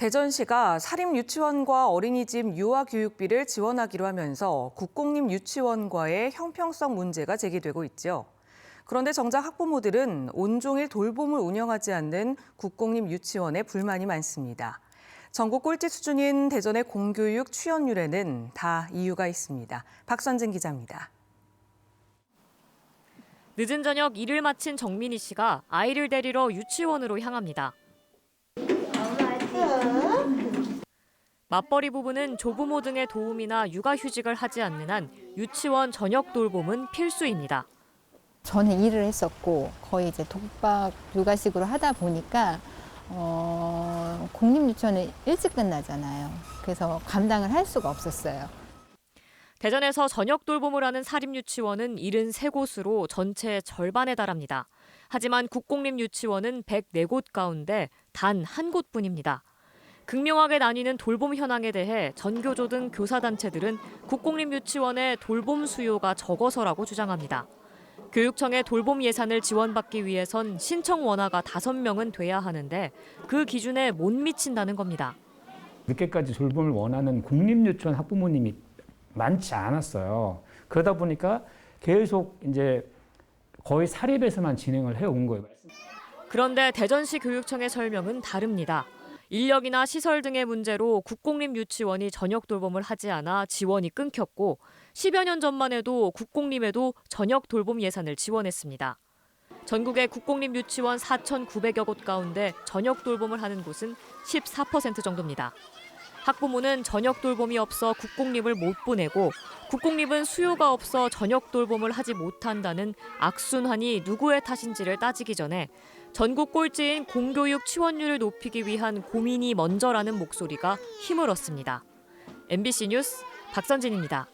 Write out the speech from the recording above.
대전시가 사립 유치원과 어린이집 유아 교육비를 지원하기로 하면서 국공립 유치원과의 형평성 문제가 제기되고 있죠. 그런데 정작 학부모들은 온종일 돌봄을 운영하지 않는 국공립 유치원에 불만이 많습니다. 전국 꼴찌 수준인 대전의 공교육 취업률에는 다 이유가 있습니다. 박선진 기자입니다. 늦은 저녁 일을 마친 정민희 씨가 아이를 데리러 유치원으로 향합니다. 맞벌이 부부는 조부모 등의 도움이나 육아휴직을 하지 않는 한 유치원 저녁 돌봄은 필수입니다. 저는 일을 했었고 거의 이제 독박 육아식으로 하다 보니까 어, 공립유치원은 일찍 끝나잖아요. 그래서 감당을 할 수가 없었어요. 대전에서 저녁 돌봄을 하는 사립유치원은 73곳으로 전체의 절반에 달합니다. 하지만 국공립 유치원은 104곳 가운데 단 한 곳뿐입니다. 극명하게 나뉘는 돌봄 현황에 대해 전교조 등 교사단체들은 국공립 유치원의 돌봄 수요가 적어서라고 주장합니다. 교육청의 돌봄 예산을 지원받기 위해선 신청 원화가 5명은 돼야 하는데 그 기준에 못 미친다는 겁니다. 늦게까지 돌봄을 원하는 국립유치원 학부모님이 많지 않았어요. 그러다 보니까 계속 이제 거의 사립에서만 진행을 해온 거예요. 그런데 대전시 교육청의 설명은 다릅니다. 인력이나 시설 등의 문제로 국공립 유치원이 저녁 돌봄을 하지 않아 지원이 끊겼고 10여 년 전만 해도 국공립에도 저녁 돌봄 예산을 지원했습니다. 전국의 국공립 유치원 4,900여 곳 가운데 저녁 돌봄을 하는 곳은 14% 정도입니다. 학부모는 저녁 돌봄이 없어 국공립을 못 보내고 국공립은 수요가 없어 저녁 돌봄을 하지 못한다는 악순환이 누구의 탓인지를 따지기 전에 전국 꼴찌인 공교육 취원율을 높이기 위한 고민이 먼저라는 목소리가 힘을 얻습니다. MBC 뉴스 박선진입니다.